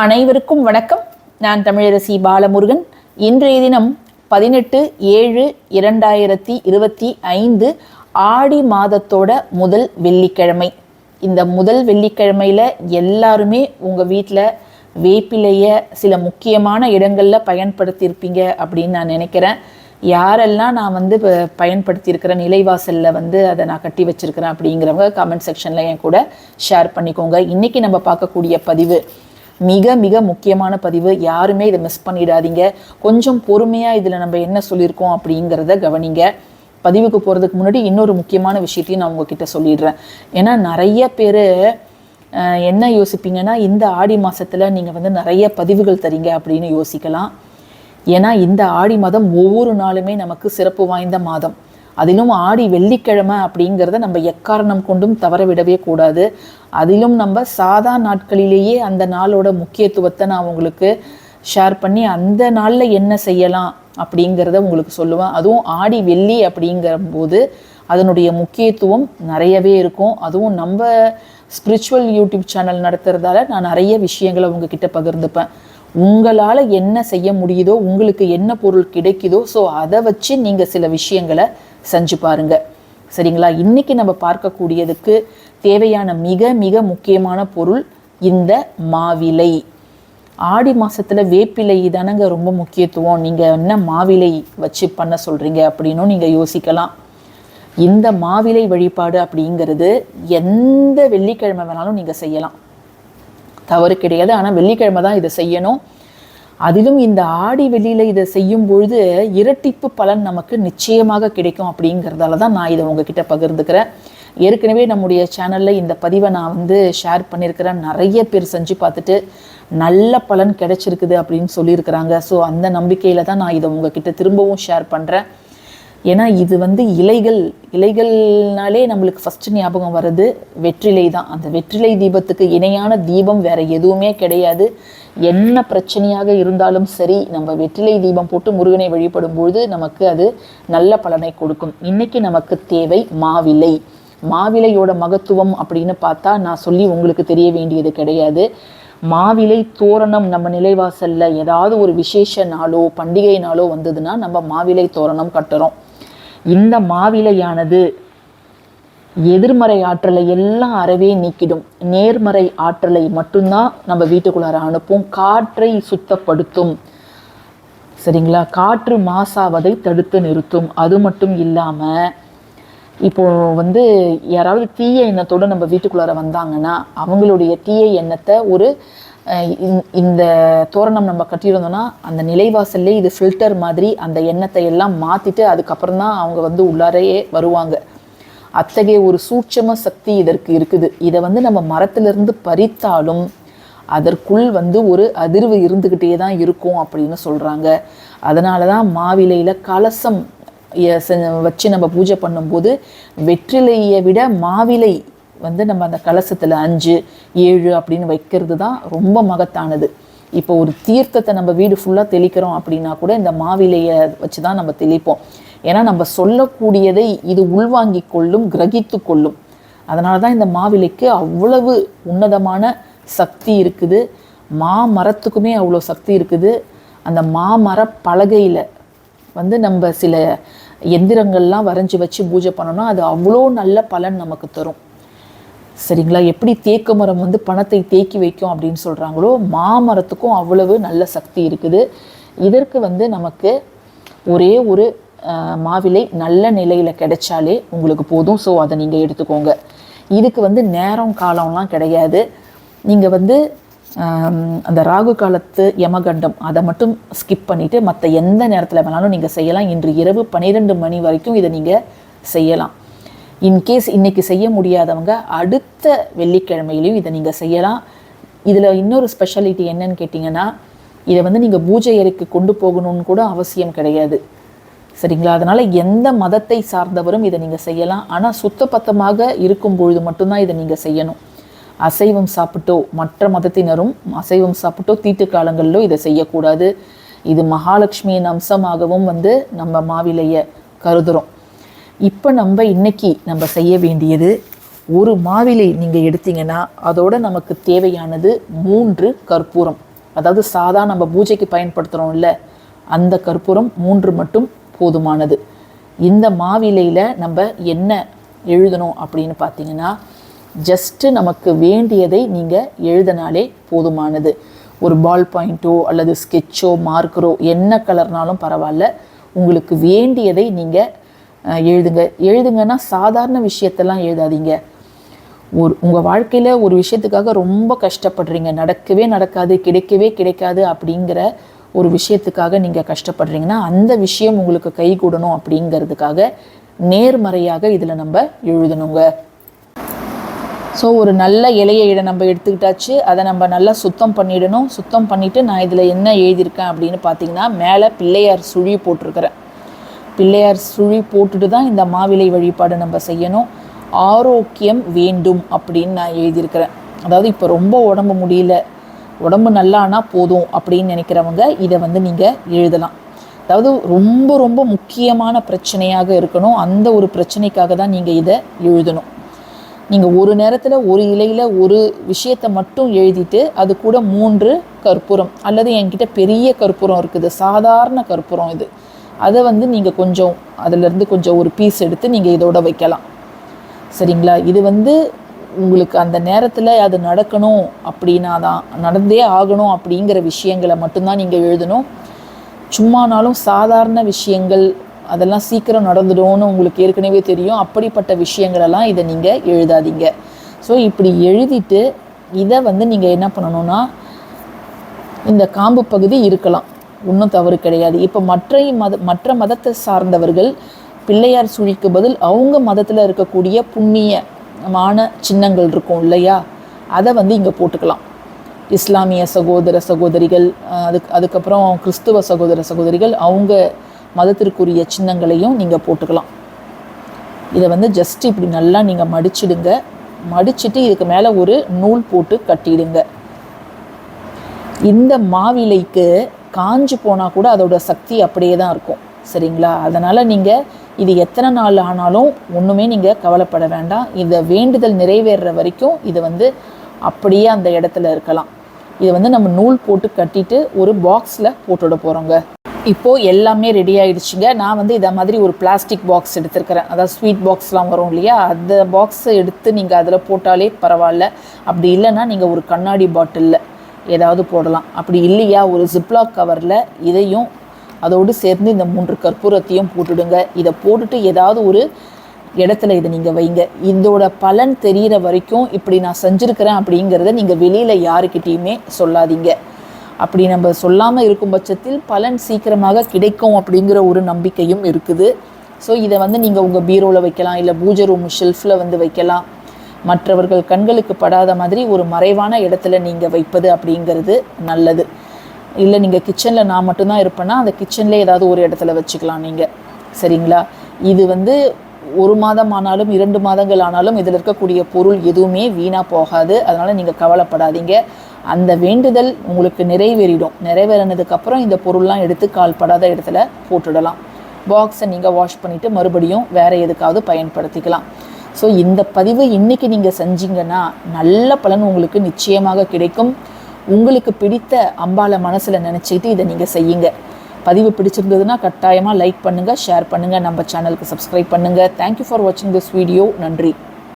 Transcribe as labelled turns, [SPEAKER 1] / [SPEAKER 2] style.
[SPEAKER 1] அனைவருக்கும் வணக்கம். நான் தமிழரசி பாலமுருகன். இன்றைய தினம் பதினெட்டு ஏழு இரண்டாயிரத்தி இருபத்தி ஐந்து ஆடி மாதத்தோட முதல் வெள்ளிக்கிழமை. இந்த முதல் வெள்ளிக்கிழமையில் எல்லாருமே உங்கள் வீட்டில் வேப்பிலையை சில முக்கியமான இடங்களில் பயன்படுத்தியிருப்பீங்க அப்படின்னு நான் நினைக்கிறேன். யாரெல்லாம் நான் வந்து இப்போ பயன்படுத்தியிருக்கிறேன் நிலைவாசலில் வந்து அதை நான் கட்டி வச்சிருக்கிறேன் அப்படிங்கிறவங்க கமெண்ட் செக்ஷனில் என் கூட ஷேர் பண்ணிக்கோங்க. இன்றைக்கி நம்ம பார்க்கக்கூடிய பதிவு மிக மிக முக்கியமான பதிவு. யாருமே இதை மிஸ் பண்ணிடாதீங்க. கொஞ்சம் பொறுமையாக இதில் நம்ம என்ன சொல்லியிருக்கோம் அப்படிங்கிறத கவனிங்க. பதிவுக்கு போகிறதுக்கு முன்னாடி இன்னொரு முக்கியமான விஷயத்தையும் நான் உங்ககிட்ட சொல்லிடுறேன். ஏன்னா நிறைய பேர் என்ன யோசிப்பீங்கன்னா இந்த ஆடி மாதத்தில் நீங்கள் வந்து நிறைய பதிவுகள் தரீங்க அப்படின்னு யோசிக்கலாம். ஏன்னா இந்த ஆடி மாதம் ஒவ்வொரு நாளுமே நமக்கு சிறப்பு வாய்ந்த மாதம். அதிலும் ஆடி வெள்ளிக்கிழமை அப்படிங்கிறத நம்ம எக்காரணம் கொண்டும் தவற விடவே கூடாது. அதிலும் நம்ம சாதா நாட்களிலேயே அந்த நாளோட முக்கியத்துவத்தை நான் உங்களுக்கு ஷேர் பண்ணி அந்த நாளில் என்ன செய்யலாம் அப்படிங்கிறத உங்களுக்கு சொல்லுவேன். அதுவும் ஆடி வெள்ளி அப்படிங்கிற போது அதனுடைய முக்கியத்துவம் நிறையவே இருக்கும். அதுவும் நம்ம ஸ்பிரிச்சுவல் யூடியூப் சேனல் நடத்துறதால நான் நிறைய விஷயங்களை உங்ககிட்ட பகிர்ந்துப்பேன். உங்களால் என்ன செய்ய முடியுதோ உங்களுக்கு என்ன பொருள் கிடைக்குதோ ஸோ அதை வச்சு நீங்கள் சில விஷயங்களை செஞ்சு பாருங்க. சரிங்களா? இன்னைக்கு நம்ம பார்க்கக்கூடியதுக்கு தேவையான மிக மிக முக்கியமான பொருள் இந்த மாவிலை. ஆடி மாதத்தில் வேப்பிலை தானங்க ரொம்ப முக்கியத்துவம். நீங்கள் என்ன மாவிலை வச்சு பண்ண சொல்கிறீங்க அப்படின்னும் நீங்கள் யோசிக்கலாம். இந்த மாவிலை வழிபாடு அப்படிங்கிறது எந்த வெள்ளிக்கிழமை வேணாலும் நீங்கள் செய்யலாம். தவறு கிடையாது. ஆனால் வெள்ளிக்கிழமை தான் இதை செய்யணும். அதிலும் இந்த ஆடி வெளியில் இதை செய்யும் பொழுது இரட்டிப்பு பலன் நமக்கு நிச்சயமாக கிடைக்கும் அப்படிங்கிறதால தான் நான் இதை உங்ககிட்ட பகிர்ந்துக்கிறேன். ஏற்கனவே நம்முடைய சேனலில் இந்த பதிவை நான் வந்து ஷேர் பண்ணியிருக்கிறேன். நிறைய பேர் செஞ்சு பார்த்துட்டு நல்ல பலன் கிடைச்சிருக்குது அப்படின்னு சொல்லியிருக்கிறாங்க. ஸோ அந்த நம்பிக்கையில் தான் நான் இதை உங்ககிட்ட திரும்பவும் ஷேர் பண்ணுறேன் ஏன்னா இது வந்து இலைகள் இலைகள்னாலே நம்மளுக்கு ஃபஸ்ட்டு ஞாபகம் வர்றது வெற்றிலை தான். அந்த வெற்றிலை தீபத்துக்கு இணையான தீபம் வேற எதுவுமே கிடையாது. என்ன பிரச்சனையாக இருந்தாலும் சரி நம்ம வெற்றிலை தீபம் போட்டு முருகனை வழிபடும் பொழுது நமக்கு அது நல்ல பலனை கொடுக்கும். இன்னைக்கு நமக்கு தேவை மாவிலை. மாவிலையோட மகத்துவம் அப்படின்னு பார்த்தா நான் சொல்லி உங்களுக்கு தெரிய வேண்டியது கிடையாது. மாவிலை தோரணம் நம்ம நிலைவாசல்ல ஏதாவது ஒரு விசேஷ நாளோ பண்டிகை நாளோ வந்ததுன்னா நம்ம மாவிலை தோரணம் கட்டுறோம். இந்த மாவிலையானது எதிர்மறை ஆற்றலை எல்லாம் அறவே நீக்கிடும். நேர்மறை ஆற்றலை மட்டும்தான் நம்ம வீட்டுக்குள்ளார அனுப்பும். காற்றை சுத்தப்படுத்தும். சரிங்களா? காற்று மாசாவதை தடுத்து நிறுத்தும். அது மட்டும் இல்லாமல் இப்போ வந்து யாராவது தீய எண்ணத்தோடு நம்ம வீட்டுக்குள்ளார வந்தாங்கன்னா அவங்களுடைய தீய எண்ணத்தை ஒரு இந்த- இந்த தோரணம் நம்ம கட்டியிருந்தோம்னா அந்த நிலைவாசல்லே இது ஃபில்டர் மாதிரி அந்த எண்ணத்தை எல்லாம் மாற்றிட்டு அதுக்கப்புறம் தான் அவங்க வந்து உள்ளாரையே வருவாங்க. அத்தகைய ஒரு சூட்சம சக்தி இதற்கு இருக்குது. இதை வந்து நம்ம மரத்திலிருந்து பறித்தாலும் அதற்குள் வந்து ஒரு அதிர்வு இருந்துக்கிட்டே தான் இருக்கும் அப்படின்னு சொல்கிறாங்க அதனால தான் மாவிலையில் கலசம் வச்சு நம்ம பூஜை பண்ணும்போது வெற்றிலையை விட மாவிலை வந்து நம்ம அந்த கலசத்தில் அஞ்சு ஏழு அப்படின்னு வைக்கிறது தான் ரொம்ப மகத்தானது. இப்போ ஒரு தீர்த்தத்தை நம்ம வீடு ஃபுல்லாக தெளிக்கிறோம் அப்படின்னா கூட இந்த மாவிலையை வச்சு தான் நம்ம தெளிப்போம். ஏன்னா நம்ம சொல்லக்கூடியதை இது உள்வாங்கி கொள்ளும் கிரகித்து கொள்ளும். அதனால தான் இந்த மாவிலைக்கு அவ்வளவு உன்னதமான சக்தி இருக்குது. மாமரத்துக்குமே அவ்வளோ சக்தி இருக்குது. அந்த மாமர பலகையில் வந்து நம்ம சில எந்திரங்கள்லாம் வரைஞ்சி வச்சு பூஜை பண்ணோன்னா அது அவ்வளோ நல்ல பலன் நமக்கு தரும். சரிங்களா? எப்படி தேக்கு மரம் வந்து பணத்தை தேக்கி வைக்கும் அப்படின்னு சொல்கிறாங்களோ மாமரத்துக்கும் அவ்வளவு நல்ல சக்தி இருக்குது. இதற்கு வந்து நமக்கு ஒரே ஒரு மாவிலை நல்ல நிலையில் கிடைச்சாலே உங்களுக்கு போதும். ஸோ அதை நீங்கள் எடுத்துக்கோங்க. இதுக்கு வந்து நேரம் காலம்லாம் கிடையாது. நீங்கள் வந்து அந்த ராகு காலத்து யமகண்டம் அதை மட்டும் ஸ்கிப் பண்ணிவிட்டு மற்ற எந்த நேரத்தில் வேணாலும் நீங்கள் செய்யலாம். இன்று இரவு பன்னிரெண்டு மணி வரைக்கும் இதை நீங்கள் செய்யலாம். இன்கேஸ் இன்னைக்கு செய்ய முடியாதவங்க அடுத்த வெள்ளிக்கிழமையிலையும் இதை நீங்கள் செய்யலாம். இதில் இன்னொரு ஸ்பெஷாலிட்டி என்னன்னு கேட்டிங்கன்னா இதை வந்து நீங்கள் பூஜை அறைக்கு கொண்டு போகணும்னு கூட அவசியம் கிடையாது. சரிங்களா? அதனால் எந்த மதத்தை சார்ந்தவரும் இதை நீங்கள் செய்யலாம். ஆனால் சுத்தபத்தமாக இருக்கும் பொழுது மட்டும்தான் இதை நீங்கள் செய்யணும். அசைவம் சாப்பிட்டோ மற்ற மதத்தினரும் அசைவம் சாப்பிட்டோ தீட்டு காலங்களிலோ இதை செய்யக்கூடாது. இது மகாலட்சுமியின் அம்சமாகவும் வந்து நம்ம மாவிலையை கருதுகிறோம் இப்போ நம்ம இன்னைக்கு நம்ம செய்ய வேண்டியது ஒரு மாவிலை நீங்கள் எடுத்தீங்கன்னா அதோட நமக்கு தேவையானது மூன்று கற்பூரம். அதாவது சாதா நம்ம பூஜைக்கு பயன்படுத்துகிறோம்ல அந்த கற்பூரம் மூன்று மட்டும் போதுமானது. இந்த மாவிலையில் நம்ம என்ன எழுதணும் அப்படின்னு பார்த்தீங்கன்னா ஜஸ்ட்டு நமக்கு வேண்டியதை நீங்கள் எழுதினாலே போதுமானது. ஒரு பால் பாயிண்ட்டோ அல்லது ஸ்கெட்சோ மார்க்கரோ என்ன கலர்னாலும் பரவாயில்ல. உங்களுக்கு வேண்டியதை நீங்கள் எழுதுங்க. எழுதுங்கன்னா சாதாரண விஷயத்தெல்லாம் எழுதாதீங்க. ஒரு உங்கள் வாழ்க்கையில் ஒரு விஷயத்துக்காக ரொம்ப கஷ்டப்படுறீங்க. நடக்கவே நடக்காது கிடைக்கவே கிடைக்காது அப்படிங்கிற ஒரு விஷயத்துக்காக நீங்கள் கஷ்டப்படுறீங்கன்னா அந்த விஷயம் உங்களுக்கு கை கூடணும் அப்படிங்கிறதுக்காக நேர்மறையாக இதில் நம்ம எழுதணுங்க. ஸோ ஒரு நல்ல இலையை இட நம்ம எடுத்துக்கிட்டாச்சு. அதை நம்ம நல்லா சுத்தம் பண்ணிடணும். சுத்தம் பண்ணிவிட்டு நான் இதில் என்ன எழுதியிருக்கேன் அப்படின்னு பார்த்தீங்கன்னா மேலே பிள்ளையார் சுழி போட்டிருக்கிறேன். பிள்ளையார் சுழி போட்டுட்டு தான் இந்த மாவிலை வழிபாடு நம்ம செய்யணும். ஆரோக்கியம் வேண்டும் அப்படின்னு நான் எழுதியிருக்கிறேன். அதாவது இப்போ ரொம்ப உடம்பு முடியல உடம்பு நல்லானா போதும் அப்படின்னு நினைக்கிறவங்க இதை வந்து நீங்கள் எழுதலாம். அதாவது ரொம்ப ரொம்ப முக்கியமான பிரச்சனையாக இருக்கணும். அந்த ஒரு பிரச்சனைக்காக தான் நீங்கள் இதை எழுதணும். நீங்கள் ஒரு நேரத்தில் ஒரு இலையில் ஒரு விஷயத்தை மட்டும் எழுதிட்டு அது கூட மூன்று கற்பூரம் அல்லது என்கிட்ட பெரிய கற்பூரம் இருக்குது சாதாரண கற்பூரம் இது. அதை வந்து நீங்கள் கொஞ்சம் அதிலிருந்து கொஞ்சம் ஒரு பீஸ் எடுத்து நீங்கள் இதோட வைக்கலாம். சரிங்களா? இது வந்து உங்களுக்கு அந்த நேரத்தில் அது நடக்கணும் அப்படின்னா தான் நடந்தே ஆகணும் அப்படிங்கிற விஷயங்களை மட்டும்தான் நீங்கள் எழுதணும். சும்மானாலும் சாதாரண விஷயங்கள் அதெல்லாம் சீக்கிரம் நடந்துடும்னு உங்களுக்கு ஏற்கனவே தெரியும். அப்படிப்பட்ட விஷயங்களெல்லாம் இதை நீங்கள் எழுதாதீங்க. ஸோ இப்படி எழுதிட்டு இதை வந்து நீங்கள் என்ன பண்ணணும்னா இந்த காம்பு பகுதி இருக்கலாம். ஒன்றும் தவறு கிடையாது. இப்போ மற்ற மத மற்ற மதத்தை சார்ந்தவர்கள் பிள்ளையார் சுழிக்கு பதில் அவங்க மதத்தில் இருக்கக்கூடிய புண்ணியமான சின்னங்கள் இருக்கும் இல்லையா? அதை வந்து இங்கே போட்டுக்கலாம். இஸ்லாமிய சகோதர சகோதரிகள் அதுக்கு அதுக்கப்புறம் கிறிஸ்துவ சகோதர சகோதரிகள் அவங்க மதத்திற்குரிய சின்னங்களையும் நீங்கள் போட்டுக்கலாம். இதை வந்து ஜஸ்ட் இப்படி நல்லா நீங்கள் மடிச்சிடுங்க. மடிச்சிட்டு இதுக்கு மேலே ஒரு நூல் போட்டு கட்டிடுங்க. இந்த மாவிலைக்கு காஞ்சு போனால் கூட அதோட சக்தி அப்படியே தான் இருக்கும். சரிங்களா? அதனால் நீங்கள் இது எத்தனை நாள் ஆனாலும் ஒன்றுமே நீங்கள் கவலைப்பட வேண்டாம். இதை வேண்டுதல் நிறைவேறுற வரைக்கும் இது வந்து அப்படியே அந்த இடத்துல இருக்கலாம். இதை வந்து நம்ம நூல் போட்டு கட்டிட்டு ஒரு பாக்ஸில் போட்டுவிட போகிறோங்க இப்போது எல்லாமே ரெடி ஆகிடுச்சுங்க நான் வந்து இதை மாதிரி ஒரு பிளாஸ்டிக் பாக்ஸ் எடுத்துருக்கிறேன். அதாவது ஸ்வீட் பாக்ஸ்லாம் வரும் இல்லையா? அந்த பாக்ஸை எடுத்து நீங்கள் அதில் போட்டாலே பரவாயில்ல. அப்படி இல்லைன்னா நீங்கள் ஒரு கண்ணாடி பாட்டிலில் ஏதாவது போடலாம். அப்படி இல்லையா ஒரு ஜிப்லாக் கவரில் இதையும் அதோடு சேர்ந்து இந்த மூன்று கற்பூரத்தையும் போட்டுடுங்க. இதை போட்டுட்டு ஏதாவது ஒரு இடத்துல இதை நீங்கள் வைங்க. இதோட பலன் தெரிகிற வரைக்கும் இப்படி நான் செஞ்சுருக்கிறேன் அப்படிங்கிறத நீங்கள் வெளியில் யாருக்கிட்டேயுமே சொல்லாதீங்க. அப்படி நம்ம சொல்லாமல் இருக்கும் பட்சத்தில் பலன் சீக்கிரமாக கிடைக்கும் அப்படிங்கிற ஒரு நம்பிக்கையும் இருக்குது. ஸோ இதை வந்து நீங்கள் உங்கள் பீரோவில் வைக்கலாம் இல்லை பூஜை ரூம் ஷெல்ஃபில் வந்து வைக்கலாம். மற்றவர்கள் கண்களுக்கு படாத மாதிரி ஒரு மறைவான இடத்துல நீங்கள் வைப்பது அப்படிங்கிறது நல்லது. இல்லை நீங்கள் கிச்சனில் நான் மட்டும்தான் இருப்பேன்னா அந்த கிச்சன்லேயே ஏதாவது ஒரு இடத்துல வச்சுக்கலாம் நீங்கள் சரிங்களா? இது வந்து ஒரு மாதம் ஆனாலும் இரண்டு மாதங்கள் ஆனாலும் இதில் இருக்கக்கூடிய பொருள் எதுவுமே வீணாக போகாது. அதனால் நீங்கள் கவலைப்படாதீங்க. அந்த வேண்டுதல் உங்களுக்கு நிறைவேறிடும். நிறைவேறினதுக்கப்புறம் இந்த பொருள்லாம் எடுத்து கால்படாத இடத்துல போட்டுடலாம். பாக்ஸை நீங்கள் வாஷ் பண்ணிவிட்டு மறுபடியும் வேறு எதுக்காவது பயன்படுத்திக்கலாம். ஸோ இந்த பதிவு இன்றைக்கி நீங்கள் செஞ்சீங்கன்னா நல்ல பலன் உங்களுக்கு நிச்சயமாக கிடைக்கும். உங்களுக்கு பிடித்த அம்பாலை மனசில் நினச்சிக்கிட்டு இதை நீங்கள் செய்யுங்க. பதிவு பிடிச்சிருந்ததுன்னா கட்டாயமாக லைக் பண்ணுங்கள் ஷேர் பண்ணுங்கள் நம்ம சேனலுக்கு சப்ஸ்கிரைப் பண்ணுங்கள் தேங்க்யூ ஃபார் வாட்சிங் திஸ் வீடியோ நன்றி.